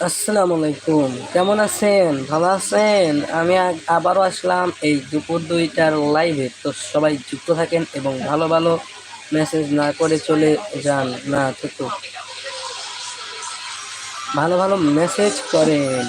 আসসালামু আলাইকুম কেমন আছেন? ভালো আছেন? আমি আবারও আসলাম এই দুপুর দুইটার লাইভে তো সবাই যুক্ত থাকেন এবং ভালো ভালো মেসেজ না করে চলে যান না তো? ভালো ভালো মেসেজ করেন।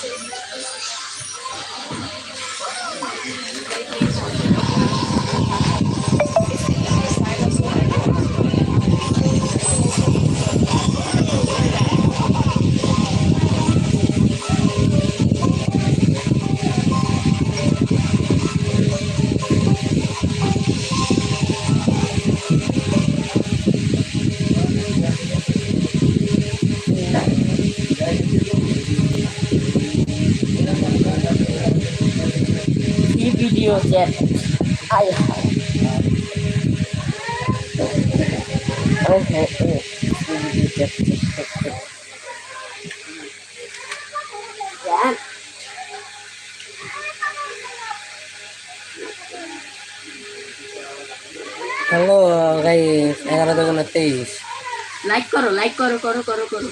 কি ভিডিও চ্যাট আয় হায় আয় হায় ও, কি ভিডিও চ্যাট হ্যালো গাইস এগারো দুগুণে তেইশ লাইক করো লাইক করো করো করো করো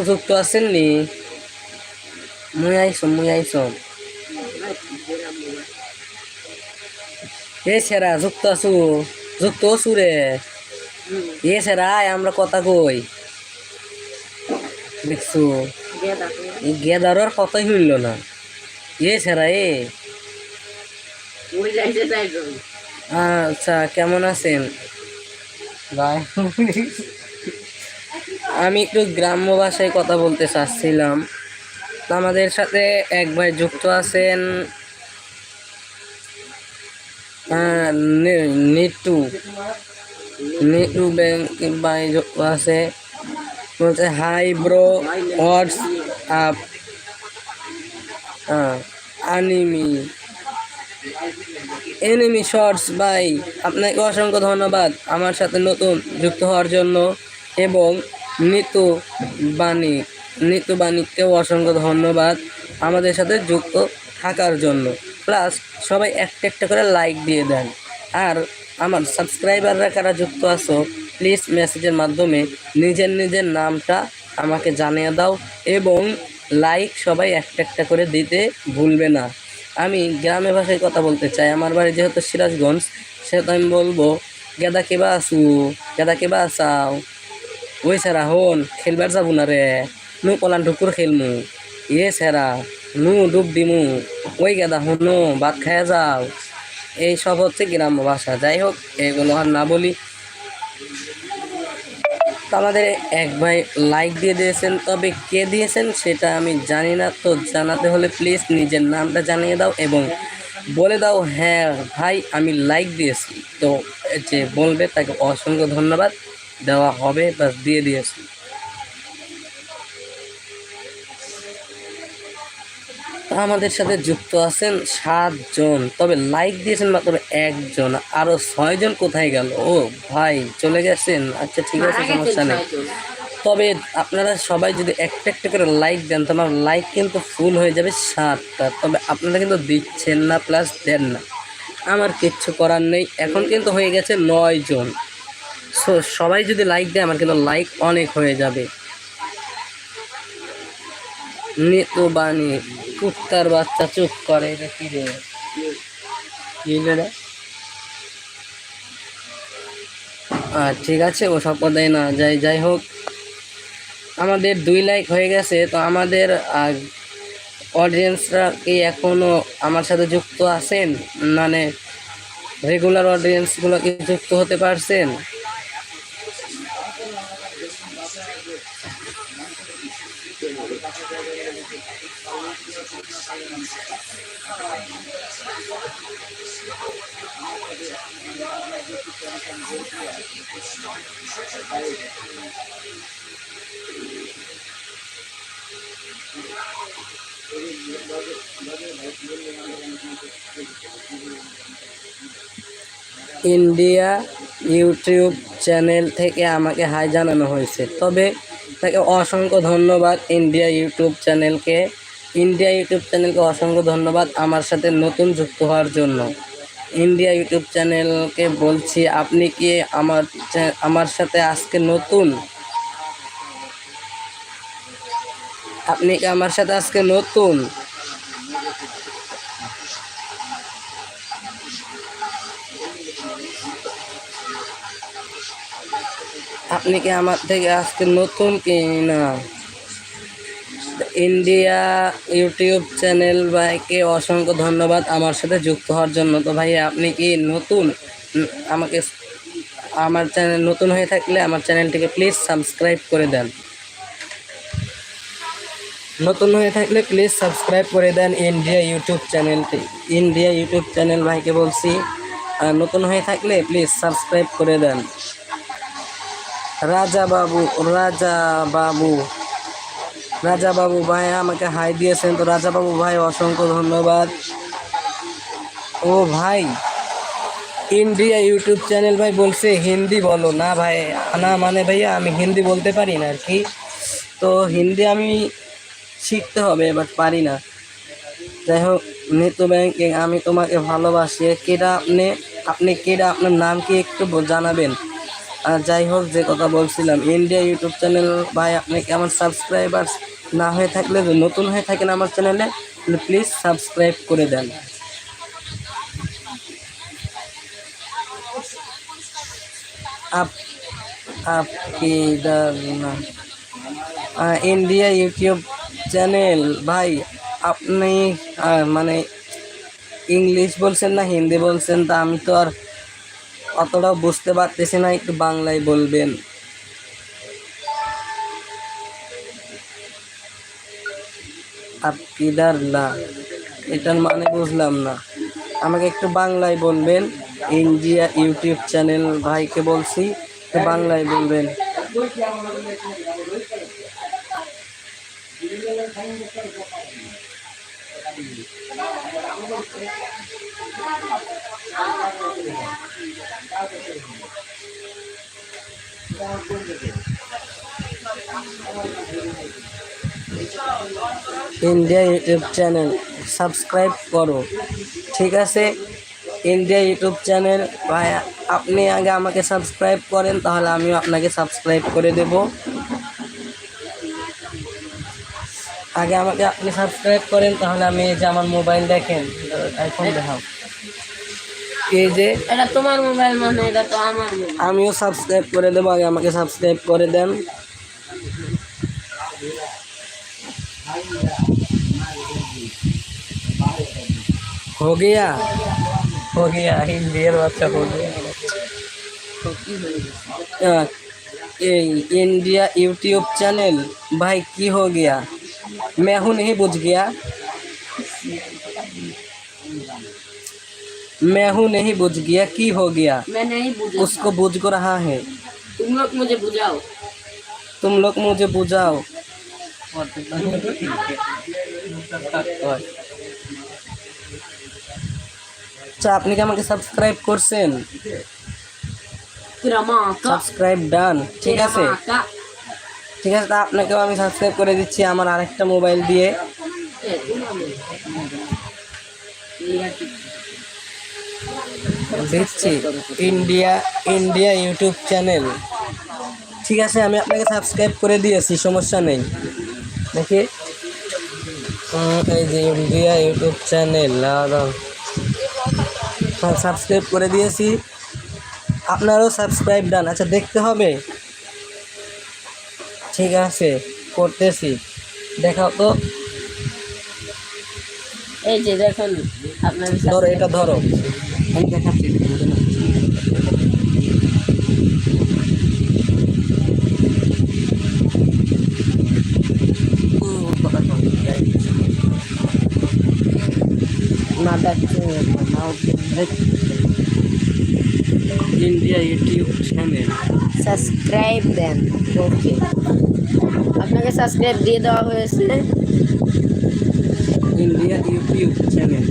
কেউ যুক্ত আছেন নি মুই আইসো মুই আইসো এ সেরা, যুক্ত আছু যুক্ত আছু রে। এ সেরা আমরা কথা কই। দেখছু? দেখো এই কথাই শুনল না। এ সেরা, এ। আচ্ছা কেমন আছেন? ভাই আমি একটু গ্রাম্য ভাষায় কথা বলতে চাচ্ছিলাম। আমাদের সাথে এক ভাই যুক্ত আছেন নিটু নিটু ব্যাংক ভাই যুক্ত আছে। বলছে, hi bro, what's up? আনিমি। Enemy shorts, ভাই, আপনাকে অসংখ্য ধন্যবাদ আমার সাথে নতুন যুক্ত হওয়ার জন্য এবং নিতু বাণী নিতু বাণীকেও অসংখ্য ধন্যবাদ আমাদের সাথে যুক্ত থাকার জন্য। প্লাস সবাই একটা একটা করে লাইক দিয়ে দেন। আর আমার সাবস্ক্রাইবাররা কারা যুক্ত আছো প্লিজ মেসেজের মাধ্যমে নিজের নিজের নামটা আমাকে জানিয়ে দাও এবং লাইক সবাই একটা একটা করে দিতে ভুলবে না। আমি গ্রামে ভাষায় কথা বলতে চাই। আমার বাড়ি যেহেতু সিরাজগঞ্জ, সেহেতু আমি বলব, গেদা কেবা আসু গেদা কেবা আসাও ওই স্যারা হন, খেলবার যাব না রে। নু পলান ঢুকুর খেলমু। ইয়ে স্যারা নু ডুব দিমু। ওই গেদা, হনু, ভাত খায়া যাও। এই সব হচ্ছে গ্রাম্য ভাষা। যাই হোক, এগুলো আর না বলি। আমাদের এক ভাই লাইক দিয়ে দিয়েছেন। তবে কে দিয়েছেন সেটা আমি জানি না। তো জানাতে হলে প্লিজ নিজের নামটা জানিয়ে দাও এবং বলে দাও হ্যাঁ ভাই, আমি লাইক দিয়েছি। তো যে বলবে, তাকে অসংখ্য ধন্যবাদ। দেওয়া হবে বাস দিয়ে দিয়েছি। আমাদের সাথে যুক্ত আছেন সাতজন তবে লাইক দিয়েছেন মাত্র একজন আরও ছয়জন কোথায় গেল? ও ভাই চলে গেছেন? আচ্ছা ঠিক আছে সমস্যা নেই। তবে আপনারা সবাই যদি একটা একটা করে লাইক দেন তো আমার লাইক কিন্তু ফুল হয়ে যাবে সাতটা। তবে আপনারা কিন্তু দিচ্ছেন না প্লাস দেন না। আমার কিচ্ছু করার নেই। এখন কিন্তু হয়ে গেছে নয় জন সো সবাই যদি লাইক দেয়, আমার কিন্তু লাইক অনেক হয়ে যাবে। নিতু বাণী, কুত্তার বাচ্চা চুপ করে, এটা কি রে? আর ঠিক আছে, ও সব কথাই না, যাই যাই হোক। আমাদের দুই লাইক হয়ে গেছে, তো আমাদের অডিয়েন্সরা কি এখনও আমার সাথে যুক্ত আছেন? মানে রেগুলার অডিয়েন্সগুলো কি যুক্ত হতে পারছেন? ইন্ডিয়া ইউটিউব চ্যানেল থেকে আমাকে হাই জানানো হয়েছে। তবে তাকে অসংখ্য ধন্যবাদ ইন্ডিয়া ইউটিউব চ্যানেলকে। ইন্ডিয়া ইউটিউব চ্যানেলকে অসংখ্য ধন্যবাদ আমার সাথে নতুন যুক্ত হওয়ার জন্য। ইন্ডিয়া ইউটিউব চ্যানেলকে বলছি, আপনি কি আমার আমার সাথে আজকে নতুন? আপনি কি আমার সাথে আজকে নতুন? আপনি কি আমার থেকে আজকে নতুন কি? না। ইন্ডিয়া ইউটিউব চ্যানেল ভাইকে অসংখ্য ধন্যবাদ আমার সাথে যুক্ত হওয়ার জন্য। তো ভাই, আপনি কি নতুন? আমাকে আমার চ্যানেল নতুন হয়ে থাকলে আমার চ্যানেলটিকে প্লিজ সাবস্ক্রাইব করে দেন। নতুন হয়ে থাকলে প্লিজ সাবস্ক্রাইব করে দেন ইন্ডিয়া ইউটিউব চ্যানেলটি। ইন্ডিয়া ইউটিউব চ্যানেল ভাইকে বলছি নতুন হয়ে থাকলে প্লিজ সাবস্ক্রাইব করে দেন। রাজা বাবু রাজা বাবু রাজা বাবু ভাই, আমাকে হাই দিয়েছেন তো রাজা বাবু ভাই, অসংখ্য ধন্যবাদ। ও ভাই, ইন্ডিয়া ইউটিউব চ্যানেল ভাই বলছে হিন্দি বলো। না ভাই, না মানে ভাইয়া, আমি হিন্দি বলতে পারি না আর কি। তো হিন্দি আমি শিখতে হবে বাট পারি না। যাই হোক, নিতু ব্যাংকিং আমি তোমাকে ভালোবাসি। কেটা আপনি আপনি কেটা আপনার নাম কি একটু জানাবেন? আর যাই হোক, যে কথা বলছিলাম ইন্ডিয়া ইউটিউব চ্যানেল ভাই, আপনি আমার সাবস্ক্রাইবার না হয়ে থাকলে নতুন হয়ে থাকেন আমার চ্যানেলে প্লিজ সাবস্ক্রাইব করে দেন। আপ আপ কি না? ইন্ডিয়া ইউটিউব চ্যানেল ভাই, আপনি মানে ইংলিশ বলছেন না হিন্দি বলছেন, তা আমি তো আর অতটাও বুঝতে পারতেছি না, একটু বাংলায় বলবেন। আপিদার লা এটার মানে বুঝলাম না। আমাকে একটু বাংলায় বলবেন, ইন্ডিয়া ইউটিউব চ্যানেল ভাইকে বলছি বাংলায় বলবেন। ইন্ডিয়া ইউটিউব চ্যানেল, সাবস্ক্রাইব করো। ঠিক আছে? ইন্ডিয়া ইউটিউব চ্যানেল, ভাই, আপনি আগে আমাকে সাবস্ক্রাইব করেন, তাহলে আমিও আপনাকে সাবস্ক্রাইব করে দেব। আগে আমাকে আপনি সাবস্ক্রাইব করেন, তাহলে আমি যে আমার মোবাইল দেখেন আইফোন দেখাও। এই যে এটা তোমার মোবাইল মানে এটা তো আমার মোবাইল আমিও সাবস্ক্রাইব করে দেবো আগে আমাকে সাবস্ক্রাইব করে দেন हो गया हो गया इंडियन बच्चा हो गया আহ, এই इंडिया यूट्यूब चैनल भाई की हो गया मैं हूँ नहीं बुझ गया मैं हूँ नहीं बुझ गया की हो गया मैं नहीं बुझा उसको बुझ को रहा है तुम लोग मुझे बुझाओ तुम लोग मुझे बुझाओ আচ্ছা আপনি কি আমাকে সাবস্ক্রাইব করছেন तेरा माँ का সাবস্ক্রাইব ডান ঠিক तेरा আছে माँ का ঠিক আছে তা আপনাকেও আমি সাবস্ক্রাইব করে দিচ্ছি আমার আরেকটা মোবাইল দিয়ে ए, तुम्हारे लिया की দিচ্ছি ইন্ডিয়া ইন্ডিয়া ইউটিউব চ্যানেল। ঠিক আছে আমি আপনাকে সাবস্ক্রাইব করে দিয়েছি সমস্যা নেই। দেখি। এই যে ইন্ডিয়া ইউটিউব চ্যানেল সাবস্ক্রাইব করে দিয়েছি। আপনারও সাবস্ক্রাইব ডান আচ্ছা দেখতে হবে। ঠিক আছে করতেছি। দেখাও তো। এই যে দেখুন আপনার ধরো এটা ধরো আমি দেখাচ্ছি না দেখছে ইন্ডিয়া ইউটিউব চ্যানেল সাবস্ক্রাইব দেন ওকে আপনাকে সাবস্ক্রাইব দিয়ে দেওয়া হয়েছে। ইন্ডিয়া ইউটিউব চ্যানেল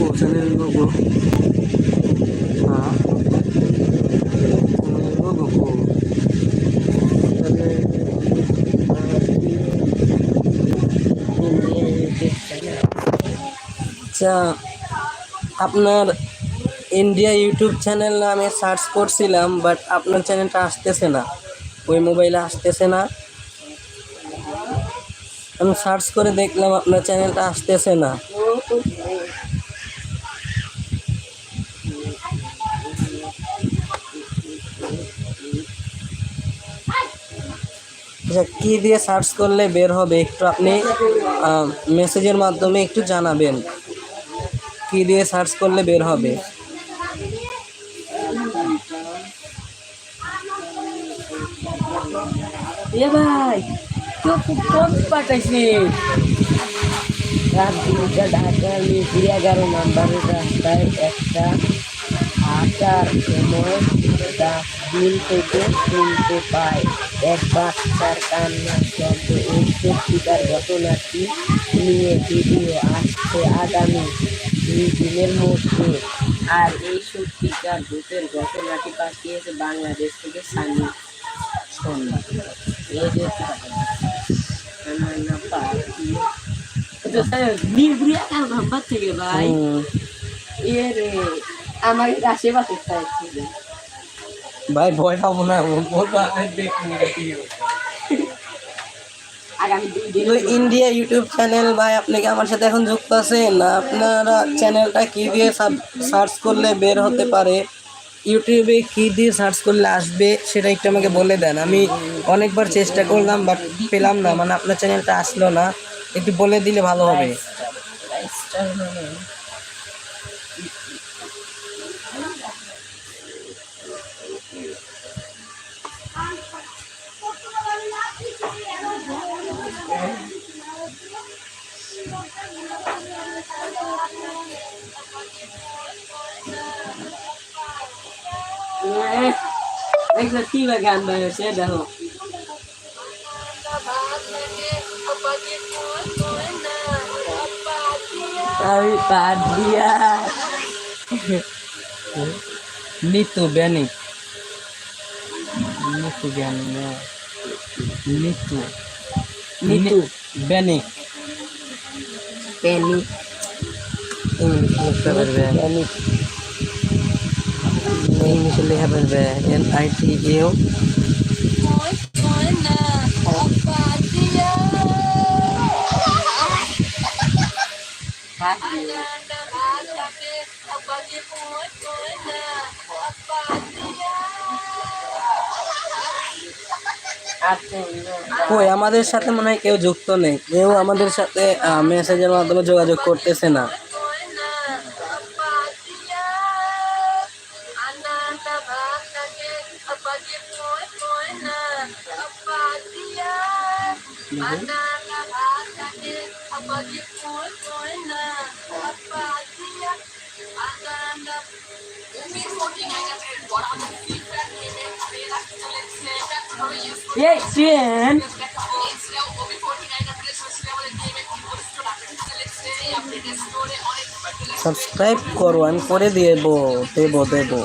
ও চ্যানেল লোগো হ্যাঁ চ্যানেল লোগো কো আচ্ছা আপনার ইন্ডিয়া ইউটিউব চ্যানেল নামে সার্চ করছিলাম বাট আপনার চ্যানেলটা আসতেছে না। ওই মোবাইলে আসতেছে না। আমি সার্চ করে দেখলাম আপনার চ্যানেলটা আসতেছে না। আচ্ছা কী দিয়ে সার্চ করলে বের হবে একটু আপনি মেসেজের মাধ্যমে একটু জানাবেন। কী দিয়ে সার্চ করলে বের হবে। এ ভাই, তো খুব কম পাঠাইছে। রাত দুটা ঢাকা মিরপুর এগারো রাস্তায় একটা আসার সময় ডাস্টবিন থেকে শুনতে পায়। এক বাচ্চার কান্নার শব্দ এই সত্যিকার ঘটনাটি নিয়ে ভিডিও আসছে আগামী দুই দিনের মধ্যে। আর এই সত্যিকার ভূতের ঘটনাটি পাঠিয়েছে বাংলাদেশ থেকে সানি সন্ধ্যা। এই যে আমার না পাখি তো স্যার মিরপুরি এগারো নাম্বার থেকে ভাই। হুম, এ রে আমার আশেপাশে ভাই ভয় পাবো না দেখুন দুই দিন তো ইন্ডিয়া ইউটিউব চ্যানেল ভাই আপনি কি আমার সাথে এখন যুক্ত আছেন? না আপনারা চ্যানেলটা কি দিয়ে সার্চ করলে বের হতে পারে? ইউটিউবে কি দিয়ে সার্চ করলে আসবে সেটা একটু আমাকে বলে দেন। আমি অনেকবার চেষ্টা করলাম বাট পেলাম না। মানে আপনার চ্যানেলটা আসলো না। একটু বলে দিলে ভালো হবে। লাইফস্টাইল মানে দেখো কি বা গান বেরোছে দেখো আমি পাট দিয়া নিতু ব্যানি নিতু ব্যানি না নিতু নিতু ব্যানি পেনি ইউ পাট দিয়া আচ্ছা কই, আমাদের সাথে মনে হয় কেউ যুক্ত নেই। কেউ আমাদের সাথে মেসেজের মাধ্যমে যোগাযোগ করতেছে না। এই ট্রেন সাবস্ক্রাইব করো আমি করে দেবো দেবো দেবো।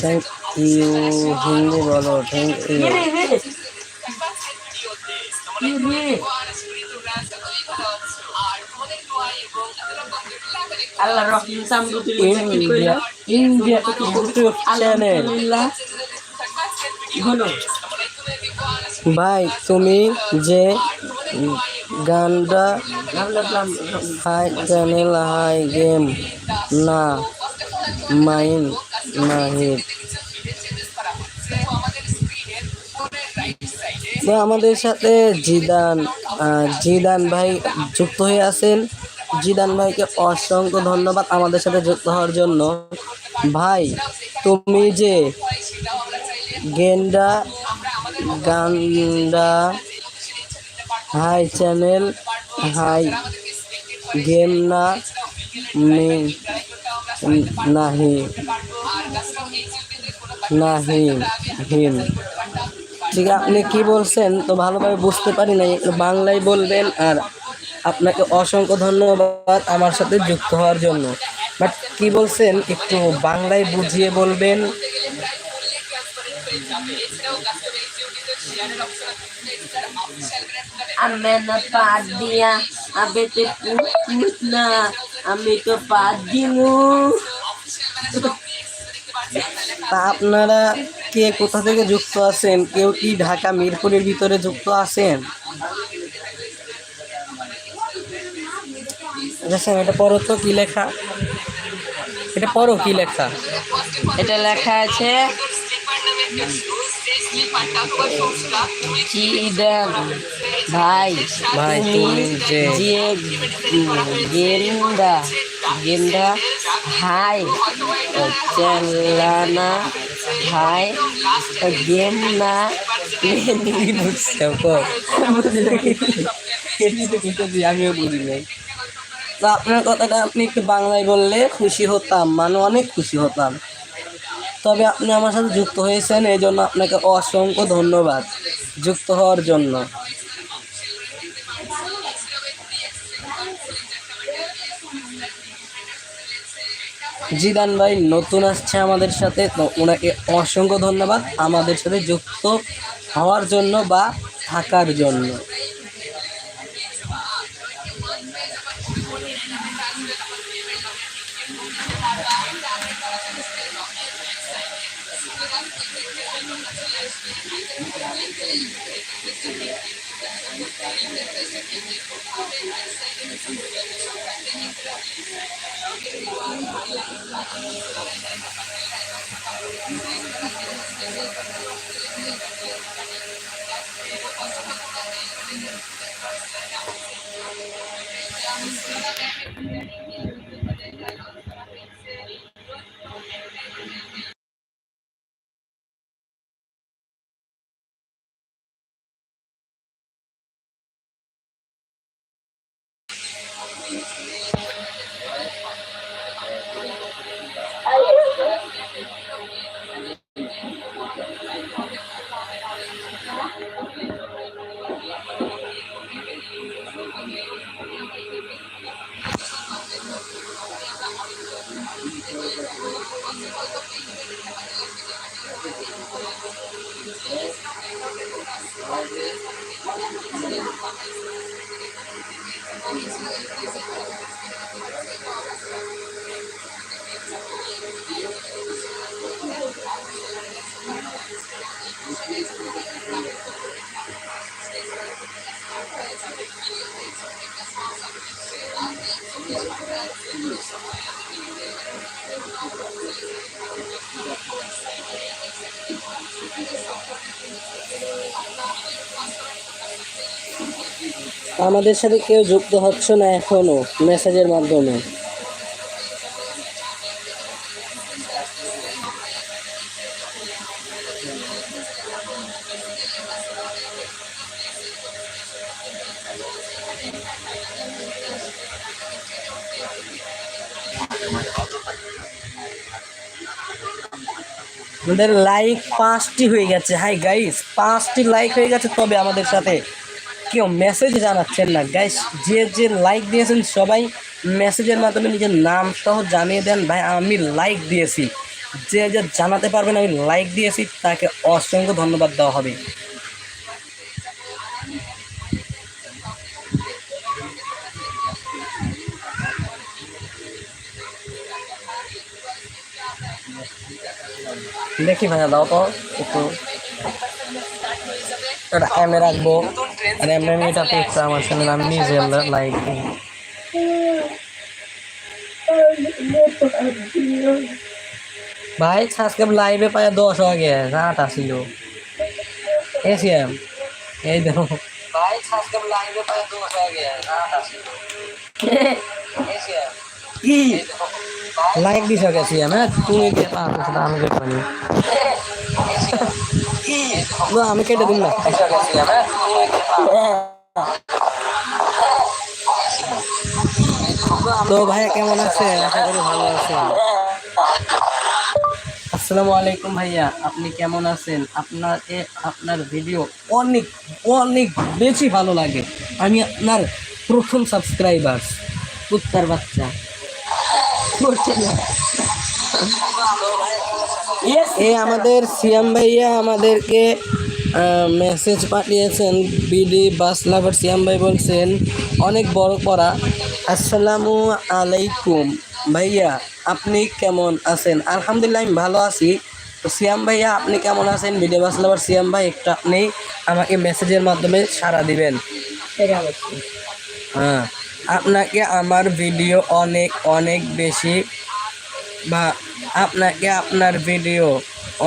থ্যাংক ইউ হিন্দি বলো থ্যাংক ইউ আল্লাহ ইন্ডিয়া ইউটিউব চ্যানেল ভাই তুমি যে গানটা হাই চ্যানেল হাই গেম না মাইন আমাদের সাথে জিদান জিদান ভাই যুক্ত হয়ে আছেন। জিদান ভাইকে অসংখ্য ধন্যবাদ আমাদের সাথে যুক্ত হওয়ার জন্য। ভাই, তুমি যে গেন্ডা গান্ডা হাই চ্যানেল, হাই গেম না নাহি নাহি হিম। ঠিক আপনি কি বলছেন? তো ভালোভাবে বুঝতে পারি নাই বাংলায় বলবেন আর আপনাকে অসংখ্য ধন্যবাদ আমার সাথে যুক্ত হওয়ার জন্য। বাট কি বলছেন? একটু বাংলায় বুঝিয়ে বলবেন। আমি না পাত দিয়া আবে তে পুত না আমি তো পাত দিমু। তা আপনারা কে কোথা থেকে যুক্ত আছেন? কেউ কি ঢাকা মিরপুরের ভিতরে যুক্ত আছেন? দেখেন এটা পড়ো তো কি লেখা? এটা পড়ো কি লেখা? এটা লেখা আছে চিদান ভাই ভাই, তুমি যে- গেন্দা গেন্দা হাই চালানা হাই গেম না কি কো আমিও বুঝি নাই। তো আপনার কথাটা আপনি একটু বাংলায় বললে খুশি হতাম মানে অনেক খুশি হতাম। তবে আপনি আমার সাথে যুক্ত হয়েছেন এই জন্য আপনাকে অসংখ্য ধন্যবাদ যুক্ত হওয়ার জন্য। জিদান ভাই নতুন আসছে আমাদের সাথে, তো ওনাকে অসংখ্য ধন্যবাদ আমাদের সাথে যুক্ত হওয়ার জন্য বা থাকার জন্য। আমাদের সাথে কেউ যুক্ত হচ্ছে না এখনও মেসেজের মাধ্যমে। আমাদের লাইক পাঁচটি হয়ে গেছে। হাই গাইস পাঁচটি লাইক হয়ে গেছে তবে আমাদের সাথে। কেউ মেসেজ জানাচ্ছেন না। গাইস যে যে লাইক দিয়েছেন সবাই মেসেজের মাধ্যমে নিজের নাম সহ জানিয়ে দেন, ভাই, আমি লাইক দিয়েছি। যে যে জানাতে পারবেন আমি লাইক দিয়েছি, তাকে অসংখ্য ধন্যবাদ দেওয়া হবে। দেখি ভাইয়া, দাও তো একটু। এটা এমএ রাখব। আর এমএ এটা পেয়েছে আমার চ্যানেল আমি নিজে লাইক দিই। ভাই সাবস্ক্রাইব লাইভে পায় দশ আগে আটা ছিল এসিএম এই দেখো ভাই সাবস্ক্রাইব লাইভে পায় দশ আগে আটা ছিল এসিএম কি? লাইক দিছ গেছি হ্যাঁ? তুমি আমি না, আমি কেটে দিন না তো ভাইয়া, কেমন আছে? আশা করি ভালো আছেন। আসসালামু আলাইকুম ভাইয়া, আপনি কেমন আছেন? আপনার এ আপনার ভিডিও অনেক অনেক বেশি ভালো লাগে। আমি আপনার প্রথম সাবস্ক্রাইবার কুত্তার বাচ্চা। করছে না এ আমাদের সিয়াম ভাইয়া আমাদেরকে মেসেজ পাঠিয়েছেন বিডি বাস লাভার সিয়াম ভাই বলছেন অনেক বড় করা আসসালামু আলাইকুম। ভাইয়া আপনি কেমন আছেন? আলহামদুলিল্লাহ আমি ভালো আছি। তো সিয়াম ভাইয়া আপনি কেমন আছেন? বিডি বাস লাভার সিয়াম ভাই একটু আপনি আমাকে মেসেজের মাধ্যমে সাড়া দিবেন। হ্যাঁ আপনাকে আমার ভিডিও অনেক অনেক বেশি বা আপনাকে আপনার ভিডিও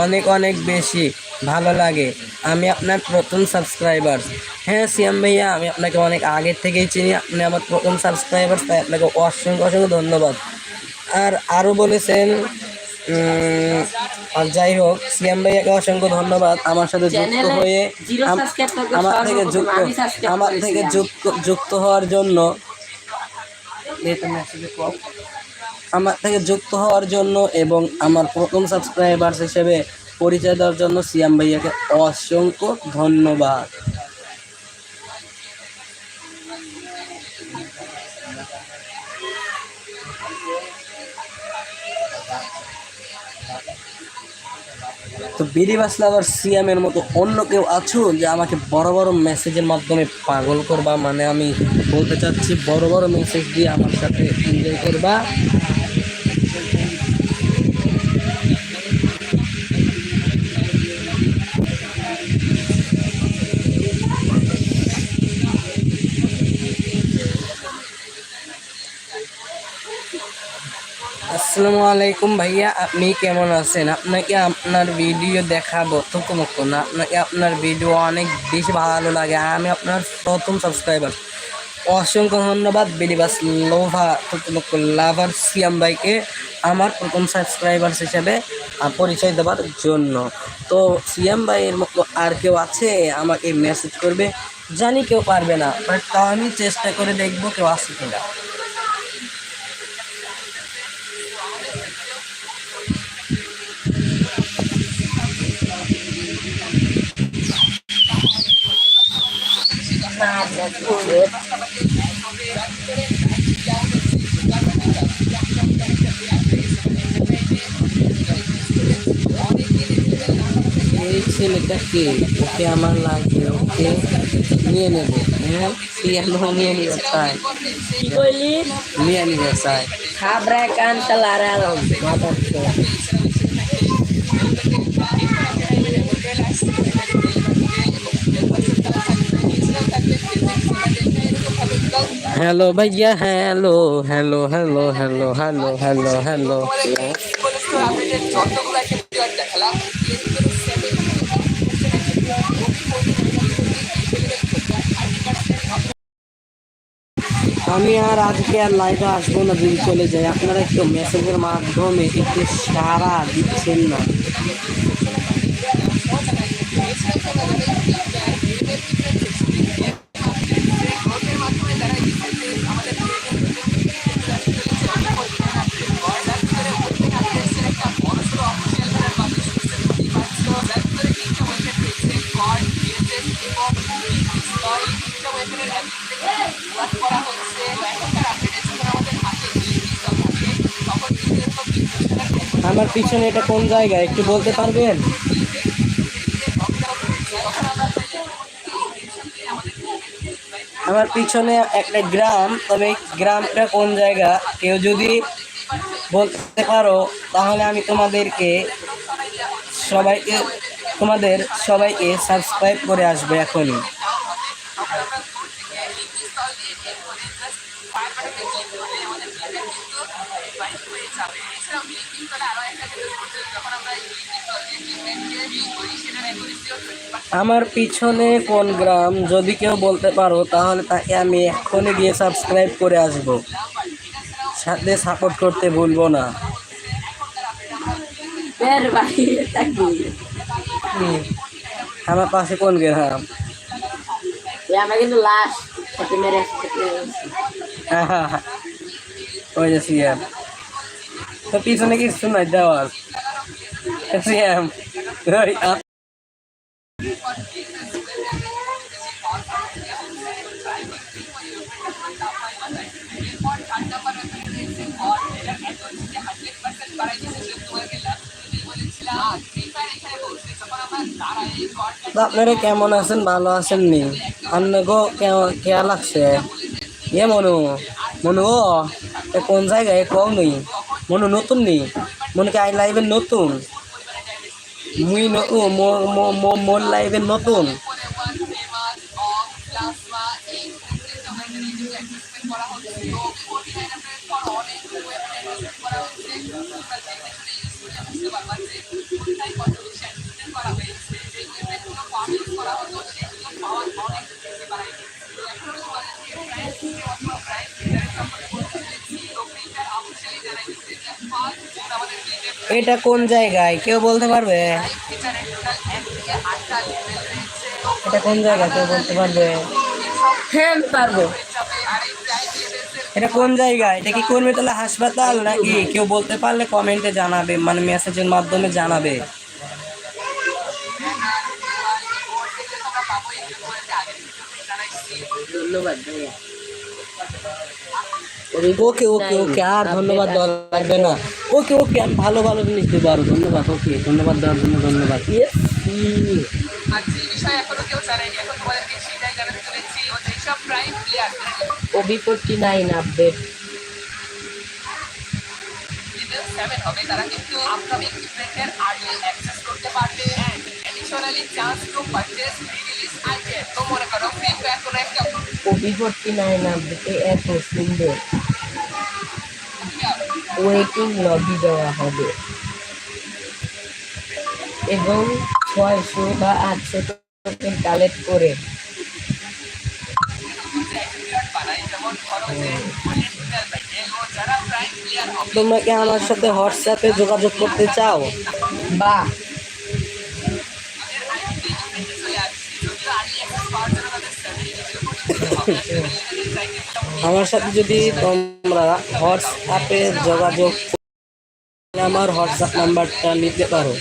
অনেক অনেক বেশি ভালো লাগে। আমি আপনার প্রথম সাবস্ক্রাইবার হ্যাঁ সিয়াম ভাইয়া আমি আপনাকে অনেক আগে থেকেই চিনি। আপনি আমার প্রথম সাবস্ক্রাইবার তাই আপনাকে অসংখ্য অসংখ্য ধন্যবাদ। আর আরও বলেছেন আর যাই হোক সিয়াম ভাইয়াকে অসংখ্য ধন্যবাদ আমার সাথে যুক্ত হয়ে। আমার থেকে যুক্ত আমার থেকে যুক্ত যুক্ত হওয়ার জন্য আমার থেকে যুক্ত হওয়ার জন্য এবং আমার প্রথম সাবস্ক্রাইবার্স হিসেবে পরিচয় দেওয়ার জন্য সিয়াম ভাইয়াকে অসংখ্য ধন্যবাদ। তো বিডি আবার সিএমের মতো অন্য কেউ আছো যে আমাকে বড় বড় মেসেজের মাধ্যমে পাগল করবা? মানে আমি বলতে চাচ্ছি, বড় বড় মেসেজ দিয়ে আমার সাথে এনজয় করবা। আসসালামু আলাইকুম ভাইয়া আপনি কেমন আছেন আপনাকে আপনার ভিডিও দেখাবো থুকুমুকু না আপনাকে আপনার ভিডিও অনেক বেশি ভালো লাগে আমি আপনার প্রথম সাবস্ক্রাইবার অসংখ্য ধন্যবাদ, বেলিবাস লোভা লাভার সিয়াম ভাইকে আমার প্রথম সাবস্ক্রাইবার হিসেবে পরিচয় দেওয়ার জন্য। তো সিয়াম ভাইয়ের মতো আর কেউ আছে? আমাকে মেসেজ করবে। জানি কেউ পারবে না বাট তাও আমি চেষ্টা করে দেখব কেউ আসে কিনা। এই ছেলেটাকে ওকে আমার লাগবে ওকে নিয়ে নেব। হ্যাঁ? পিয়ানো নিয়ে নিবে চাই কি কইলি নিয়ে নিবে চাই খাবরায় কান মাথার চোখ। হ্যালো ভাইয়া hello hello hello hello hello hello hello আমি আর আজকে আর লাইভে আসব না যদি চলে যাই আপনারা একটু মেসেজের মাধ্যমে একটু সারা দিচ্ছেন না আমার পিছনে এটা কোন জায়গা? একটু বলতে পারবেন? আমার পিছনে একটা গ্রাম, তবে গ্রামটা কোন জায়গা? কেউ যদি বলতে পারো, তাহলে আমি তোমাদেরকে সবাইকে, তোমাদের সবাইকে সাবস্ক্রাইব করে আসবে এখনই। আমার পিছনে কোন গ্রাম? যদি কেউ বলতে পারো তাহলে তাকে আমি এক্ষুনি গিয়ে সাবস্ক্রাইব করে আসব। সাথে সাপোর্ট করতে ভুলবো না। আমার পাশে কোন গ্রাম? সাথে মেরে একসাথে ওই যে সিএম তো পিছনে কিছু নাই দেওয়ার সিএম আপনারা কেমন আছেন? ভালো আছেন নি? আপনাকেও কেমন কেয়া লাগছে? এ মনু মনু ও কোন জায়গায়? কও নি। মনু নতুন নি? মনে কি আই লাইভের নতুন? মুই মোর লাইফে নতুন এটা কোন জায়গায়? কেউ বলতে পারবে? এটা কোন জায়গা কেউ বলতে পারবে? হ্যাঁ পারব। এটা কোন জায়গা এটা কি কর্মীতলা হাসপাতাল নাকি? কেউ বলতে পারলে কমেন্টে জানাবে মানে মেসেজের মাধ্যমে জানাবে। ধন্যবাদ ওকে ওকে ওকে আর ধন্যবাদ দেওয়া লাগবে না। ওকে ওকে আমি ভালো ভালো জিনিস দেবো আরও। ধন্যবাদ ওকে ধন্যবাদ দেওয়ার জন্য ধন্যবাদ। ওবি ফোরটি নাইন আপডেট হবে তারা কিন্তু আপকামিং ইভেন্টের আর্লি অ্যাক্সেস করতে পারবে। And additionally chance to purchase release item তো মনে করো ফ্রি ফায়ার কোনো একটা ওবি ফোরটি নাইন আপডেটে এত সুন্দর ওয়েটিং লবি দেওয়া হবে। এবং ছয়শো বা আটশো টোকেন কালেক্ট করে। তোমরা কি আমার সাথে হোয়াটসঅ্যাপে যোগাযোগ করতে চাও? বা আমার সাথে যদি তোমরা হোয়াটসঅ্যাপে যোগাযোগ আমার হোয়াটসঅ্যাপ নাম্বারটা নিতে পারো।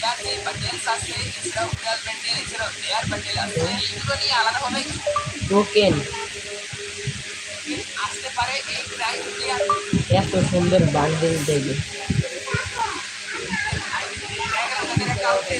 এত সুন্দর বান্ডেল দেবে অ্যাকাউন্টে